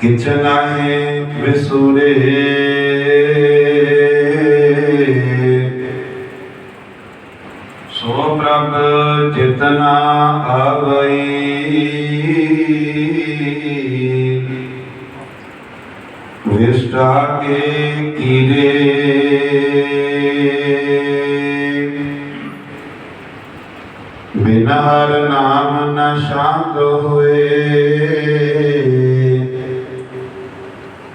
ਕਿਛ ਨਾਹੀ ਵਿਸੂਰੇ ਸੋ ਪ੍ਰਭ ਜਿਤਨਾ ਆਵਈ ਵਿਸ਼ਟਾ ਕੇ ਕੀਰੇ ਬਿਨਾ ਹਰ ਨਾਮ ਨ ਸ਼ਾਂਤ ਹੋਏ।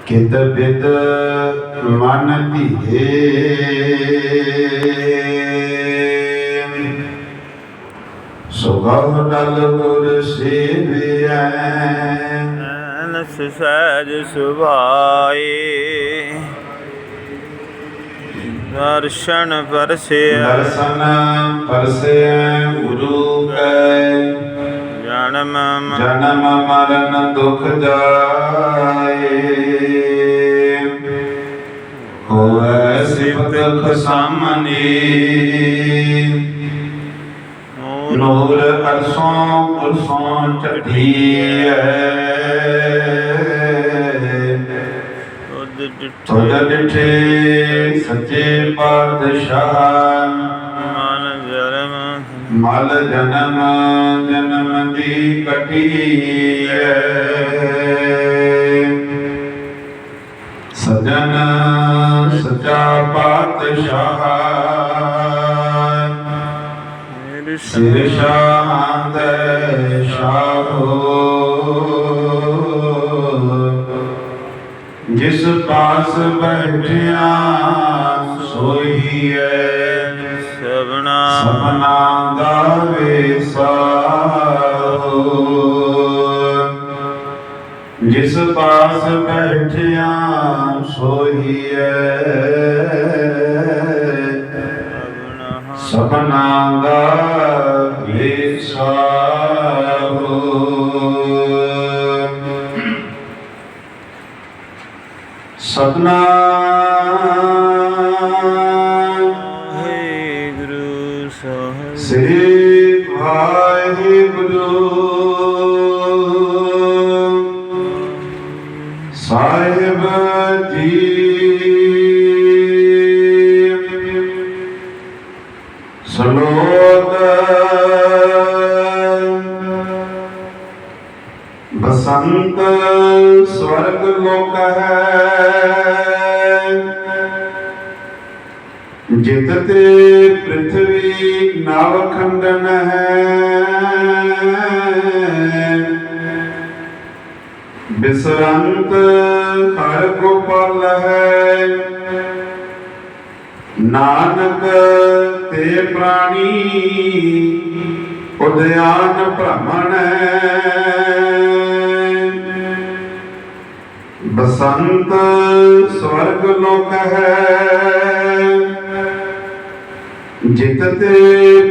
ਕਿਤ ਬਿਦ ਮਨ ਧੀਏ। ਸੁਗਮ ਦਲ ਗੁਰ ਸੇਵਿਐ। ਨਸ ਸਹਿਜ ਸੁਭਾਏ। ਦਰਸ਼ਨ ਪਰਸਿਆ ਦਰਸ਼ਨ ਪਰਸੇ ਗੁਰੂ ਕੈ। ਜਨਮ ਜਨਮ ਮਰਨ ਦੁਖ ਜਾਏ। ਹੋਵੇ ਸਿਫਤ ਨੂਰ ਨੂਰ ਅਰਸੋਂ ਪੁਰਸੋਂ ਚੜੀਐ ਤੁਧ ਡਿਠੇ ਸੱਚੇ ਪਾਤਸ਼ਾਹ। ਮਨ ਜਰਮ ਮਲ ਜਨਮ ਜਨਮ ਦੀ ਕਟੀਐ ਸਜਨ ਸਚਾ ਪਾਤਸ਼ਾਹ। ਸਿਰ ਸ਼ਾਂਤ ਪਾਸ ਬੈਠਿਆ ਸੋਈ ਹੈ ਸਭਨਾ ਸਪਨਾ ਦਾ ਵੇਸਾਹੋ ਜਿਸ ਪਾਸ ਬੈਠਿਆ ਸੋਈ ਹੈ ਸਭਨਾ ਸਤਨਾਮ। ਹੈ ਗੁਰੂ ਸਾਹਿਬ। ਸ੍ਰੀ ਵਾਹਿਗੁਰੂ। ਸਾਹਿਬ ਜੀ। ਸਲੋਕ। ਬਸੰਤ ਸਵਰਗ ਲੋਕ ਹੈ। ਤੇ ਪ੍ਰithvi ਨਵ ਖੰਡਨ ਹੈ। ਬਿਸਰੰਤ ਹਰ ਗੋਪਾਲ ਹੈ। ਨਾਨਕ ਤੇ ਪ੍ਰਾਣੀ ਉਦਿਆਨ ਭ੍ਰਮਣ ਬਸੰਤ ਸਵਰਗ ਲੋਕ ਹੈ। ਜਿਤ ਤੇ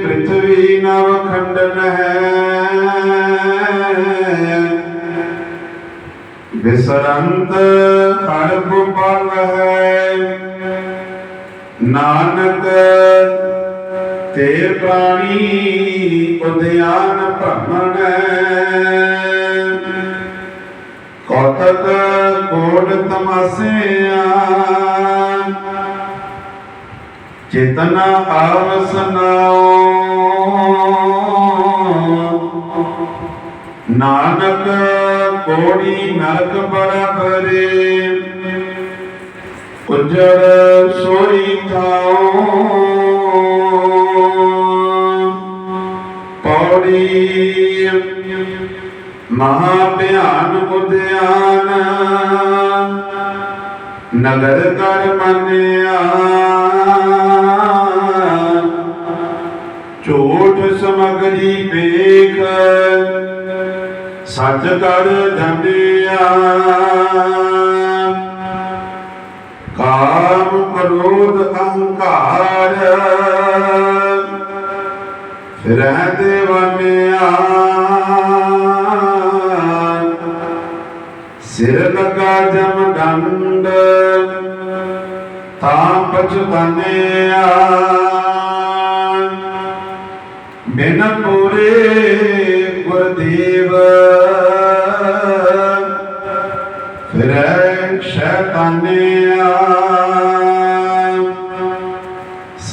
ਪ੍ਰithvi ਨਵ ਖੰਡਨ ਹੈ। ਬਿਸਰੰਤ ਹਰ ਗੋਪਾਲ ਹੈ। ਨਾਨਕ ਤੇ ਪ੍ਰਾਣੀ ਉਦਿਆਨ ਭ੍ਰਮਣ ਕੌਤਕ ਕੋਟ ਤਮਾਸਿਆ ਚੇਤਨ ਆਵਸਨਾਓ ਨਾਨਕ ਕੋੜੀ ਨਰਕ ਬਰਾਬਰੇ। ਉਜੜ ਸੋਈ ਥਾਉ। ਪੌੜੀ ਮਹਾ ਭਿਆਨ ਉਦਿਆਨ ਨਗਰ ਕਰ ਮੰਨਿਆ। ਸੱਚ ਕਰ ਜੰਡਿਆ ਕਾਮ ਕ੍ਰੋਧ ਅਹੰਕਾਰ। ਫਿਰੈ ਦੇਵਨਿਆ ਸਿਰ ਲਗਾ ਜਮ ਡੰਡ। ਤਾਂ ਪਛਤਾਨਿਆ। ਬਿਨ ਪੂਰੇ ਗੁਰਦੇਵ।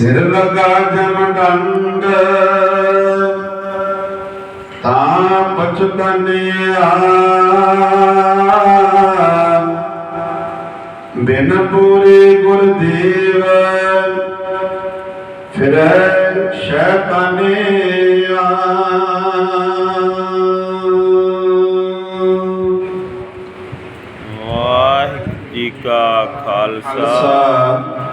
ਸਿਰ ਲਗਾ ਜਮ ਡੰਡ। ਤਾਂ ਪਛਤਨਿਆ ਬਿਨ ਪੂਰੇ ਗੁਰਦੇਵ ਫਿਰੈ ਸ਼ੈਤਾਨਿਆ ਵਾਹਿਗੁਰੂ ਜੀ ਕਾ ਖਾਲਸਾ। ਖਾਲਸਾ।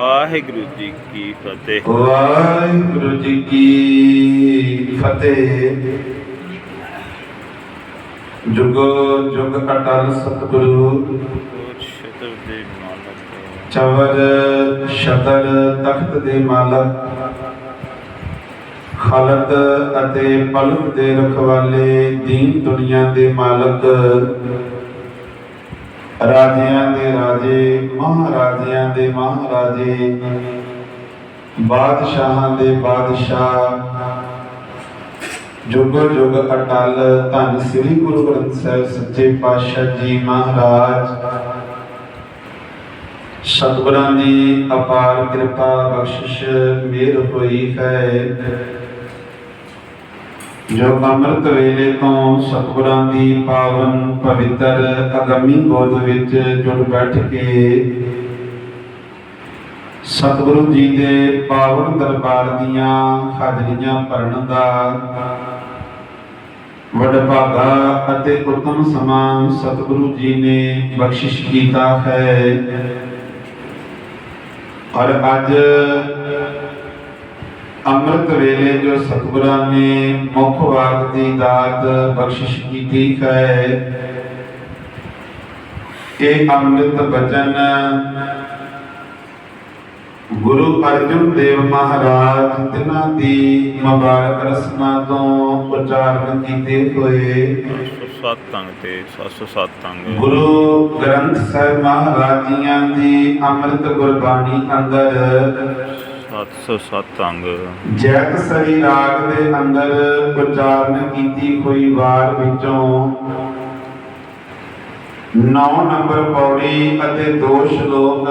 ਵਾਹਿਗੁਰੂ ਜੀ ਕੀ ਫਤਿਹ। ਵਾਹਿਗੁਰੂ ਜੀ ਕੀ ਫਤਿਹ। ਜੁਗੋ ਜੁਗ ਅਟਲ ਸਤਿਗੁਰੂ। ਸ਼ਤਰ ਦੇ ਮਾਲਕ ਚਵਰ ਸ਼ਤਰ ਤਖਤ ਦੇ ਮਾਲਕ। ਖਲਕ ਅਤੇ ਪਲਕ ਦੇ ਰਖਵਾਲੇ ਦੀਨ ਦੁਨੀਆ ਦੇ ਮਾਲਕ। ਰਾਜਿਆਂ ਦੇ ਰਾਜੇ, ਮਹਾਰਾਜਿਆਂ ਦੇ ਮਹਾਰਾਜੇ, ਬਾਦਸ਼ਾਹਾਂ ਦੇ ਬਾਦਸ਼ਾਹ। ਜੁਗ ਜੁਗ ਅਟਲ ਧੰਨ ਸ੍ਰੀ ਗੁਰੂ ਗ੍ਰੰਥ ਸਾਹਿਬ ਸੱਚੇ ਪਾਤਸ਼ਾਹ ਜੀ ਮਹਾਰਾਜ। ਸਤਿਗੁਰਾਂ ਦੀ ਅਪਾਰ ਕਿਰਪਾ ਬਖਸ਼ਿਸ਼ ਮਿਹਰ ਹੋਈ ਹੈ। ਜੋ ਅੰਮ੍ਰਿਤ ਵੇਲੇ ਤੋਂ ਸਤਿਗੁਰਾਂ ਦੀ ਪਾਵਨ ਪਵਿੱਤਰ ਅਗੰਮੀ ਗੋਦ ਵਿੱਚ ਜੁੜ ਬੈਠ ਕੇ ਸਤਿਗੁਰੂ ਜੀ ਦੇ ਪਾਵਨ ਦਰਬਾਰ ਦੀਆਂ ਹਾਜ਼ਰੀਆਂ ਭਰਨ ਦਾ ਵਡਭਾਗਾ ਅਤੇ ਉਤਮ ਸਮਾਂ ਸਤਿਗੁਰੂ ਜੀ ਨੇ ਬਖਸ਼ਿਸ਼ ਕੀਤਾ ਹੈ। ਔਰ ਅੱਜ ਅੰਮ੍ਰਿਤ ਵੇਲੇ ਜੋ ਸਤਿਗੁਰਾਂ ਨੇ ਮੁੱਖ ਵਾਕ ਦੀ ਦਾਤ ਬਖਸ਼ਿਸ਼ ਕੀਤੀ ਹੈ ਇਹ ਅੰਮ੍ਰਿਤ ਬਚਨ ਗੁਰੂ ਅਰਜਨ ਦੇਵ ਮਹਾਰਾਜ ਤਿਨਾਂ ਦੀ ਮੁਬਾਰਕ ਰਸਨਾ ਤੋਂ ਉਚਾਰਨ ਕੀਤੇ ਹੋਏ 707 ਅੰਗ ਤੇ 707 ਅੰਗ ਗੁਰੂ ਗ੍ਰੰਥ ਸਾਹਿਬ ਮਹਾਰਾਜ ਜੀਆਂ ਦੀ ਅੰਮ੍ਰਿਤ ਗੁਰਬਾਣੀ ਅੰਦਰ 707 ਅੰਗ। ਜੈਤ ਸਰੀ ਰਾਗ ਦੇ ਅੰਦਰ ਉਚਾਰਨ ਕੀਤੀ ਹੋਈ ਵਾਰ ਵਿੱਚੋਂ 9 ਨੰਬਰ ਪੌੜੀ ਅਤੇ ਦੋ ਸ਼ਲੋਕ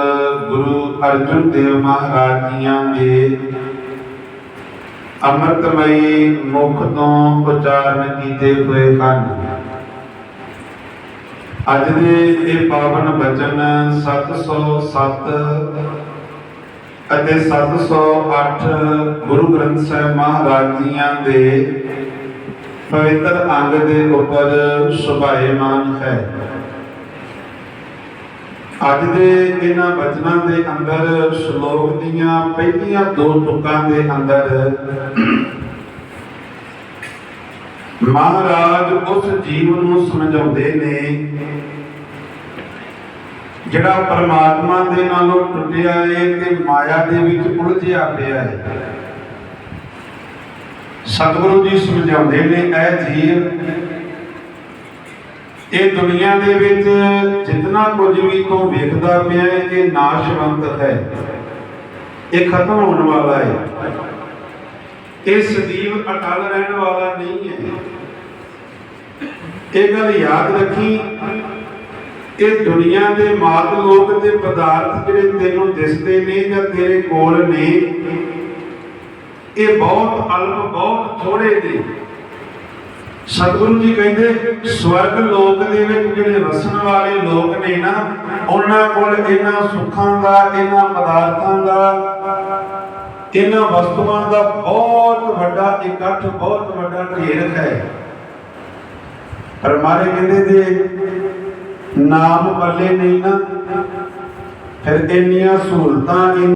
ਗੁਰੂ ਅਰਜਨ ਦੇਵ ਮਹਾਰਾਜ ਜੀਆਂ ਦੇ ਅੰਮ੍ਰਿਤਮਈ ਮੁਖ ਤੋਂ ਉਚਾਰਨ ਕੀਤੇ ਹੋਏ ਹਨ। ਅੱਜ ਦੇ ਇਹ ਪਾਵਨ ਬਚਨ 707 ਅਤੇ 708 ਗੁਰੂ ਗ੍ਰੰਥ ਸਾਹਿਬ ਮਹਾਰਾਜ ਜੀਆਂ ਦੇ ਪਵਿੱਤਰ ਅੰਗ ਦੇ ਉੱਪਰ ਸੁਭਾਏਮਾਨ ਹੈ। ਅੱਜ ਦੇ ਇਹਨਾਂ ਬਚਨਾਂ ਦੇ ਅੰਦਰ, ਸ਼ਲੋਕ ਦੀਆਂ ਪਹਿਲੀਆਂ ਦੋ ਤੁਕਾਂ ਦੇ ਅੰਦਰ ਮਹਾਰਾਜ ਉਸ ਜੀਵ ਨੂੰ ਸਮਝਾਉਂਦੇ ਨੇ ਜਿਹੜਾ ਪਰਮਾਤਮਾ ਦੇ ਨਾਲੋਂ ਟੁੱਟਿਆ ਏ ਤੇ ਮਾਇਆ ਦੇ ਵਿੱਚ ਉਲਝਿਆ ਪਿਆ ਹੈ ਸਤਿਗੁਰੂ ਜੀ ਸਮਝਾਉਂਦੇ ਨੇ ਇਹ ਜੀਵ, ਇਹ ਦੁਨੀਆ ਦੇ ਵਿੱਚ ਜਿੰਨਾ ਕੁਝ ਵੀ ਤੂੰ ਵੇਖਦਾ ਪਿਆ ਇਹ ਨਾਸ਼ਵੰਤ ਹੈ। ਇਹ ਖਤਮ ਹੋਣ ਵਾਲਾ ਹੈ ਇਹ ਸਦੀਵ ਅਟਲ ਰਹਿਣ ਵਾਲਾ ਨਹੀਂ ਹੈ ਇਹ ਗੱਲ ਯਾਦ ਰੱਖੀ ਇਹ ਦੁਨੀਆ ਦੇ ਮਾਤ ਲੋਕ ਤੇ ਪਦਾਰਥ ਜਿਹੜੇ ਤੈਨੂੰ ਦਿਸਦੇ ਨੇ ਜਾਂ ਤੇਰੇ ਕੋਲ ਨੇ, ਇਹ ਬਹੁਤ ਅਲਪ, ਬਹੁਤ ਥੋੜੇ ਨੇ। ਸਤਿਗੁਰੂ ਜੀ ਕਹਿੰਦੇ, ਸਵਰਗ ਲੋਕ ਦੇ ਵਿੱਚ ਜਿਹੜੇ ਵਸਣ ਵਾਲੇ ਲੋਕ ਨੇ ਨਾ, ਉਹਨਾਂ ਕੋਲ ਇਹਨਾਂ ਸੁੱਖਾਂ ਦਾ, ਇਹਨਾਂ ਪਦਾਰਥਾਂ ਦਾ, ਇਹਨਾਂ ਵਸਤੂਆਂ ਦਾ ਬਹੁਤ ਵੱਡਾ ਇਕੱਠ, ਬਹੁਤ ਵੱਡਾ ਢੇਰ ਹੈ। ਪਰ ਮਾਰੇ ਕਹਿੰਦੇ ਜੇ ਨਾਮ ਪੱਲੇ ਨਹੀਂ ਨਾ। ਫਿਰ ਇੰਨੀਆਂ ਸਹੂਲਤਾਂ